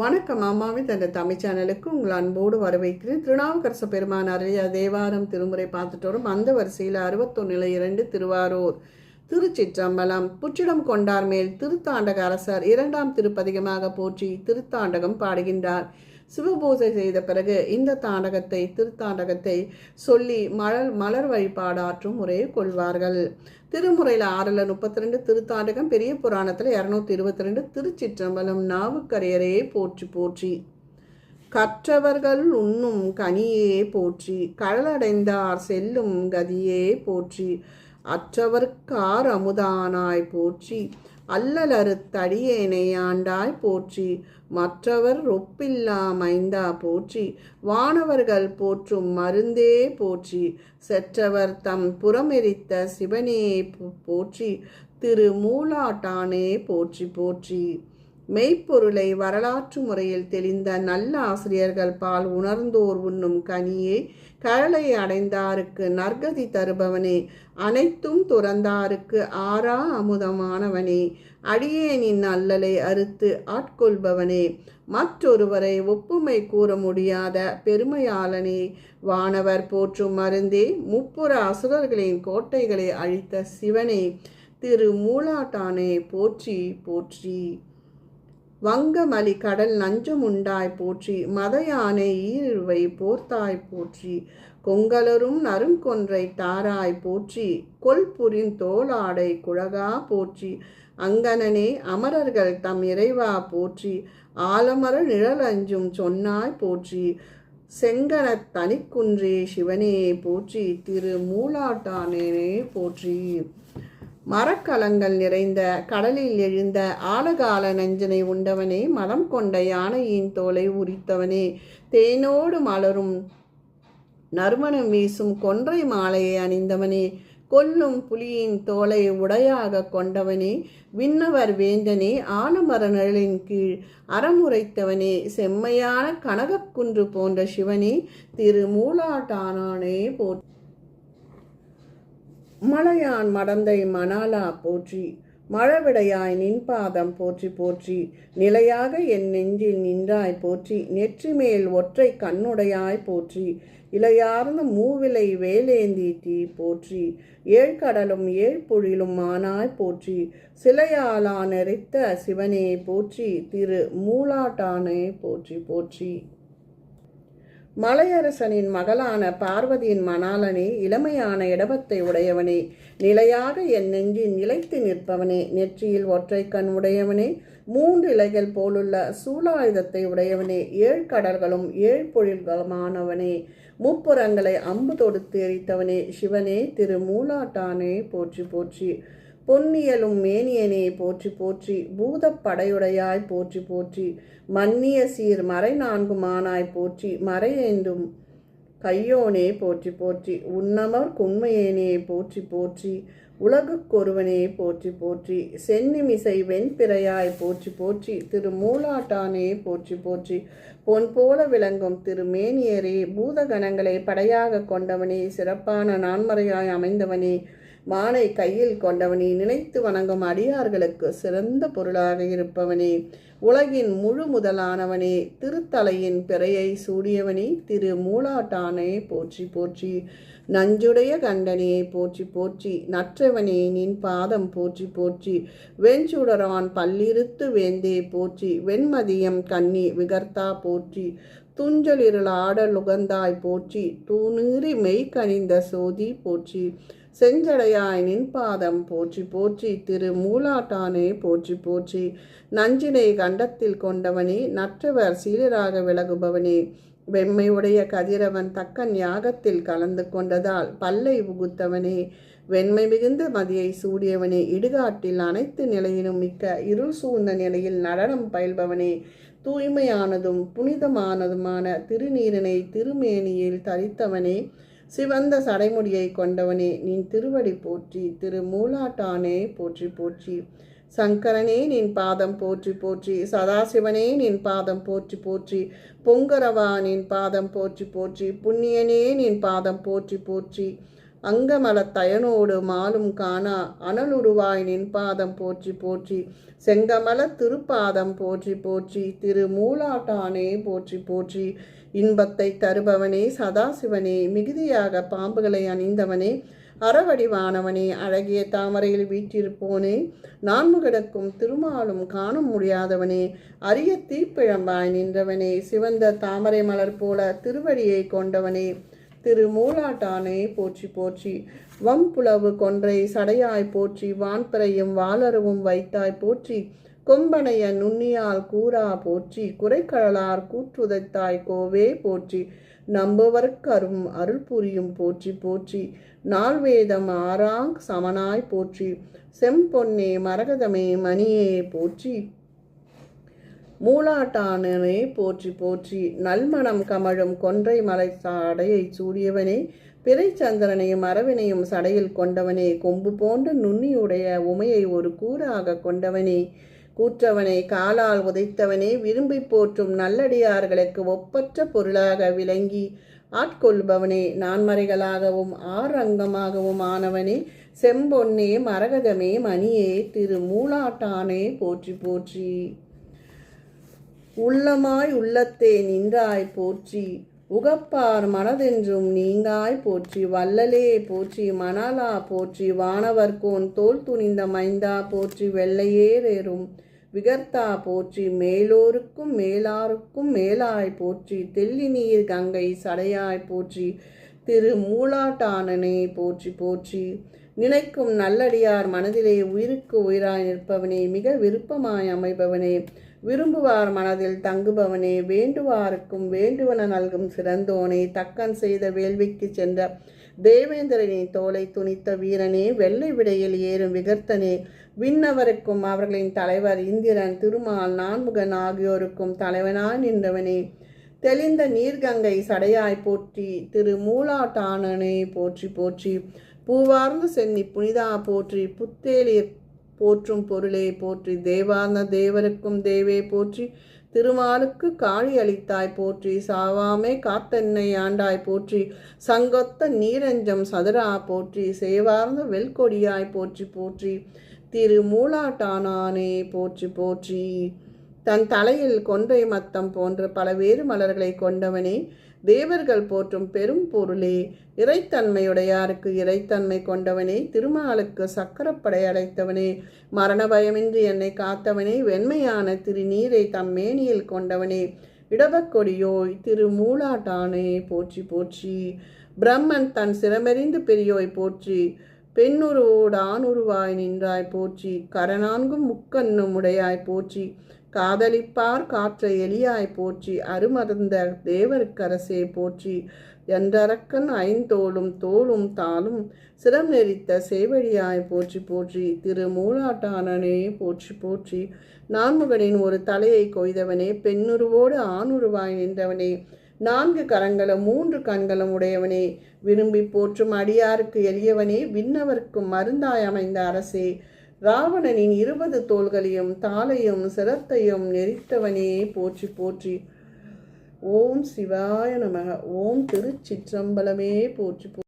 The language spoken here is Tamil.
வணக்கம் அம்மாவின் தந்த தமிழ் சேனலுக்கு உங்கள் அன்போடு வரவேற்கிறேன். திருநாவுக்கரச பெருமான் அருளிய தேவாரம் திருமுறை பார்த்துட்டு வரும். அந்த வரிசையில் அறுபத்தொன்னில் இரண்டு திருவாரூர் திருச்சிற்றம்பலம் புற்றிடம் கொண்டார் மேல் திருத்தாண்டக அரசர் இரண்டாம் திருப்பதிகமாக போற்றி திருத்தாண்டகம் பாடுகின்றார். சிவபூஜை செய்த பிறகு இந்த தாண்டகத்தை திருத்தாண்டகத்தை சொல்லி மலர் மலர் வழிபாடாற்றும் முறையை கொள்வார்கள். திருமுறையில் ஆறில் முப்பத்தி ரெண்டு திருத்தாண்டகம் பெரிய புராணத்தில் இரநூத்தி இருபத்தி ரெண்டு திருச்சிற்றம்பலம் நாவுக்கரையரையே போற்றி போற்றி. கற்றவர்கள் உண்ணும் கனியே போற்றி கடலடைந்தார் செல்லும் கதியே போற்றி. அற்றவர்க்கார் அமுதானாய் போற்றி அல்லலறு தடியேனையாண்டாய் போற்றி மற்றவர் ஒப்பில்லா மைந்தா போற்றி வானவர்கள் போற்றும் மருந்தே போற்றி செற்றவர் தம் புறமெரித்த சிவனே போ- போற்றி திரு மூலாட்டானே போற்றி போற்றி. மெய்ப்பொருளை வரலாற்று முறையில் தெளிந்த நல்ல ஆசிரியர்கள் பால் உணர்ந்தோர் உண்ணும் கனியே கழலை அடைந்தாருக்கு நற்கதி தருபவனே அனைத்தும் துறந்தாருக்கு ஆறா அமுதமானவனே அடியேனின் அல்லலை அறுத்து ஆட்கொள்பவனே மற்றொருவரை ஒப்புமை கூற முடியாத பெருமையாளனே வானவர் போற்றும் மருந்தே முப்புற அசுரர்களின் கோட்டைகளை அழித்த சிவனே திரு மூலாட்டானே போற்றி போற்றி. வங்கமலி கடல் நஞ்சமுண்டாய் போற்றி மத யானை ஈருவை போர்த்தாய் போற்றி கொங்கலரும் நறுங்கொன்றை தாராய் போற்றி கொல்புரின் தோளாடை குழகா போற்றி அங்கனனே அமரர்கள் தம் இறைவா போற்றி ஆலமர நிழலஞ்சும் சொன்னாய் போற்றி செங்கனத் தனிக்குன்றே சிவனே போற்றி திரு மூலாட்டானே போற்றி. மரக்கலங்கள் நிறைந்த கடலில் எழுந்த ஆலகால நஞ்சனை உண்டவனே மலம் கொண்ட யானையின் தோலை உரித்தவனே. தேனோடு மலரும் நறுமணம் வீசும் கொன்றை மாலையை அணிந்தவனே. கொல்லும் புலியின் தோலை உடையாக கொண்டவனே. விண்ணவர் வேந்தனே ஆலமர நிழலின் கீழ் அறமுரைத்தவனே செம்மையான கனகக்குன்று போன்ற சிவனே திரு மூலாட்டானானே போற்றி மலையான் மடந்தை மணாலா போற்றி மழவிடையாய் நின் பாதம் போற்றி போற்றி நிலையாக என் நெஞ்சில் நின்றாய் போற்றி நெற்றி மேல் ஒற்றை கண்ணுடையாய் போற்றி இலையார்ந்த மூவிலை வேலேந்தீட்டி போற்றி ஏழ்கடலும் ஏழ்பொழிலும் ஆனாய் போற்றி சிலையாலான் நெறித்த சிவனே போற்றி திரு மூலாட்டானே போற்றி போற்றி. மலையரசனின் மகளான பார்வதியின் மணாலனே இளமையான இடபத்தை உடையவனே நிலையாக என் நெஞ்சில் நிலைத்து நிற்பவனே நெற்றியில் ஒற்றை கண் உடையவனே மூன்று இலைகள் போலுள்ள சூலாயுதத்தை உடையவனே ஏழ் கடல்களும் ஏழ் பொழில்களுமானவனே முப்புறங்களை அம்பு தொடுத்து எரித்தவனே சிவனே திரு மூலாட்டானே போற்றி போற்றி. பொன்னியலும் மேனியனே போற்றி போற்றி பூதப் படையுடையாய் போற்றி போற்றி மன்னிய சீர் மறை நான்கு மானாய் போற்றி மறையேந்தும் கையோனே போற்றி போற்றி உன்னமர் குன்மையேனே போற்றி போற்றி உலகுக்கொருவனே போற்றி போற்றி சென்னிமிசை வெண்பிறையாய் போற்றி போற்றி திரு மூலாட்டானே போற்றி போற்றி பொன் போல விளங்கும் திரு மேனியரே பூதகணங்களை படையாக கொண்டவனே சிறப்பான நான்மறையாய் அமைந்தவனே மானை கையில் கொண்டவனே நினைத்து வணங்கும் அடியார்களுக்கு சிறந்த பொருளாக இருப்பவனே. உலகின் முழு முதலானவனே திருத்தலையின் பிறையை சூடியவனே. திரு மூலாட்டானே போற்றி போற்றி. நஞ்சுடைய கண்டனே போற்றி போற்றி. நற்றவனே நின் பாதம் போற்றி போற்றி. வெஞ்சுடரான் பல்லிருத்து வேந்தே போற்றி. வெண்மதியம் கண்ணி விகர்த்தா போற்றி. துஞ்சலிருள் ஆடல் உகந்தாய் போற்றி. தூணீறி மெய்கனிந்த சோதி போற்றி. செஞ்சடையாய் நின் பாதம் போற்றி போற்றி திரு மூலாட்டானே போற்றி போற்றி. நஞ்சினை கண்டத்தில் கொண்டவனே நற்றவர் சீலராக விலகுபவனே வெம்மையுடைய கதிரவன் தக்கன் யாகத்தில் கலந்து கொண்டதால் பல்லை உகுத்தவனே. வெண்மை மிகுந்த மதியை சூடியவனே இடுகாட்டில் அனைத்து நிலையிலும் மிக்க இருள் சூழ்ந்த நிலையில் நடனம் பயில்பவனே. தூய்மையானதும் புனிதமானதுமான திருநீரினை திருமேனியில் தரித்தவனே. சிவந்த சடைமுடியை கொண்டவனே நீ திருவடி போற்றி திரு மூலாட்டானே போற்றி போற்றி. சங்கரனே நின் பாதம் போற்றி போற்றி. சதாசிவனே நின் பாதம் போற்றி போற்றி. பொங்கரவா நின் பாதம் போற்றி போற்றி. புண்ணியனே நின் பாதம் போற்றி போற்றி. அங்கமலத் தயனோடு மாலும் காணா அனலுருவாய் நின் பாதம் போற்றி போற்றி. செங்கமல திருப்பாதம் போற்றி போற்றி. திரு மூலாட்டானே போற்றி போற்றி. இன்பத்தை தருபவனே சதாசிவனே மிகுதியாக பாம்புகளை அணிந்தவனே அறவடிவானவனே அழகிய தாமரையில் வீற்றிருப்போனே நான்முகடக்கும் திருமாலும் காண முடியாதவனே அரிய தீப்பிழம்பாய் நின்றவனே சிவந்த தாமரை மலர் போல திருவடியை கொண்டவனே திரு மூலாட்டானே போற்றி போற்றி வம்புலவு கொன்றை சடையாய் போற்றி வான்பறையும் வாளரவும் வைத்தாய் போற்றி கொம்பனைய நுண்ணியால் கூறா போற்றி குறைக்கழலார் கூற்றுதைத்தாய் கோவே போற்றி நம்புவர்க்கரும் அருள் புரியும் போற்றி போற்றி நால்வேதம் ஆறாங் சமனாய் போற்றி செம்பொன்னே மரகதமே மணியே போற்றி. மூலாட்டானனே போற்றி போற்றி நல்மணம் கமழும் கொன்றை மலை சாடையை சூடியவனே பிறை சந்திரனையும் அரவினையும் சடையில் கொண்டவனே கொம்பு போன்ற நுண்ணியுடைய உமையை ஒரு கூறாக கொண்டவனே. கூற்றவனை காலால் உதைத்தவனே விரும்பி போற்றும் நல்லடியார்களுக்கு ஒப்பற்ற பொருளாக விளங்கி ஆட்கொள்பவனே நான்மறைகளாகவும் ஆறங்கமாகவும் ஆனவனே செம்பொன்னே மரகதமே மணியே திரு மூலாட்டானே போற்றி போற்றி. உள்ளமாய் உள்ளத்தே நின்றாய் போற்றி. உகப்பார் மனதென்றும் நீங்காய் போற்றி வல்லலே போற்றி மணலா போற்றி வானவர்கோன் தோல் துணிந்த மைந்தா போற்றி வெள்ளையேறேறும் விகர்த்தா போற்றி மேலோருக்கும் மேலாருக்கும் மேலாய் போற்றி தெள்ளி நீர் கங்கை சடையாய் போற்றி திரு மூலாட்டானனே போற்றி போற்றி. நினைக்கும் நல்லடியார் மனதிலே உயிருக்கு உயிராய் நிற்பவனே மிக விருப்பமாய் அமைபவனே விரும்புவார் மனதில் தங்குபவனே வேண்டுவாருக்கும் வேண்டுவன நல்கும் சிறந்தோனே தக்கன் செய்த வேள்விக்கு சென்ற தேவேந்திரனின் தோலை துணித்த வீரனே வெள்ளை விடையில் ஏறும் விகர்த்தனே விண்ணவருக்கும் அவர்களின் தலைவர் இந்திரன் திருமால் நான்முகன் ஆகியோருக்கும் தலைவனாய் நின்றவனே தெளிந்த நீர்கங்கை சடையாய் போற்றி திரு மூலாட்டானனே போற்றி போற்றி பூவார்ந்து சென்னி புனிதா போற்றி புத்தேலிர் போற்றும் பொருளே போற்றி. தேவார்ந்த தேவருக்கும் தேவே போற்றி. திருமாலுக்கு காளி அளித்தாய் போற்றி. சாவாமே காத்தென்னை ஆண்டாய் போற்றி. சங்கொத்த நீரஞ்சம் சதுரா போற்றி. சேவார்ந்த வெல்கொடியாய் போற்றி போற்றி. திரு மூலாட்டானானே போற்றி போற்றி. தன் தலையில் கொன்றை மத்தம் போன்ற பலவேறு மலர்களை கொண்டவனே தேவர்கள் போற்றும் பெரும் பொருளே இறைத்தன்மையுடையாருக்கு இறைத்தன்மை கொண்டவனே திருமாலுக்கு சக்கரப்படை அடைத்தவனே மரண பயமின்றி என்னை காத்தவனே வெண்மையான திருநீரை தம் மேனியில் கொண்டவனே இடவக்கொடியோய் திரு மூலாட்டானே போற்றி போற்றி பிரம்மன் தன் சிரமறிந்து பெரியோய் போற்றி பெண்ணுருவோடு ஆணுருவாய் நின்றாய் போற்றி கரணான்கும் முக்கண்ணும் உடையாய் போற்றி காதலிப்பார் காற்றை எலியாய் போற்றி அருமருந்த தேவருக்கரசே போற்றி. என்றரக்கன் ஐந்தோளும் தோளும் தாளும் சிரம் நெறித்த சேவழியாய் போற்றி போற்றி. திரு மூலாட்டானனே போற்றி போற்றி. நான்முகனின் ஒரு தலையை கொய்தவனே பெண்ணுருவோடு ஆணுருவாய் நின்றவனே. நான்கு கரங்களும் மூன்று கண்களும் உடையவனே. விரும்பி போற்றும் அடியாருக்கு எளியவனே விண்ணவர்க்கும் மருந்தாய் அமைந்த அரசே. ராவணனின் இருபது தோள்களையும் தாளையும் சிரத்தையும் நெறித்தவனே போற்றி போற்றி. ஓம் சிவாய நமக. ஓம் திருச்சிற்றம்பலமே போற்றி